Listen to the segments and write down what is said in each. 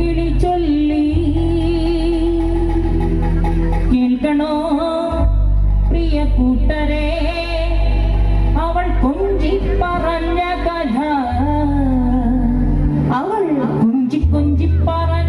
കിളി ചൊല്ലി. കേൾക്കണോ പ്രിയ കൂട്ടരെ? അവൾ പറഞ്ഞ കഥ. അവൾ കുഞ്ചി കുഞ്ചി പറഞ്ഞ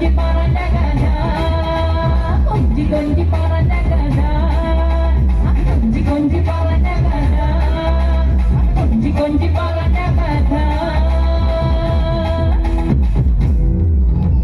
you.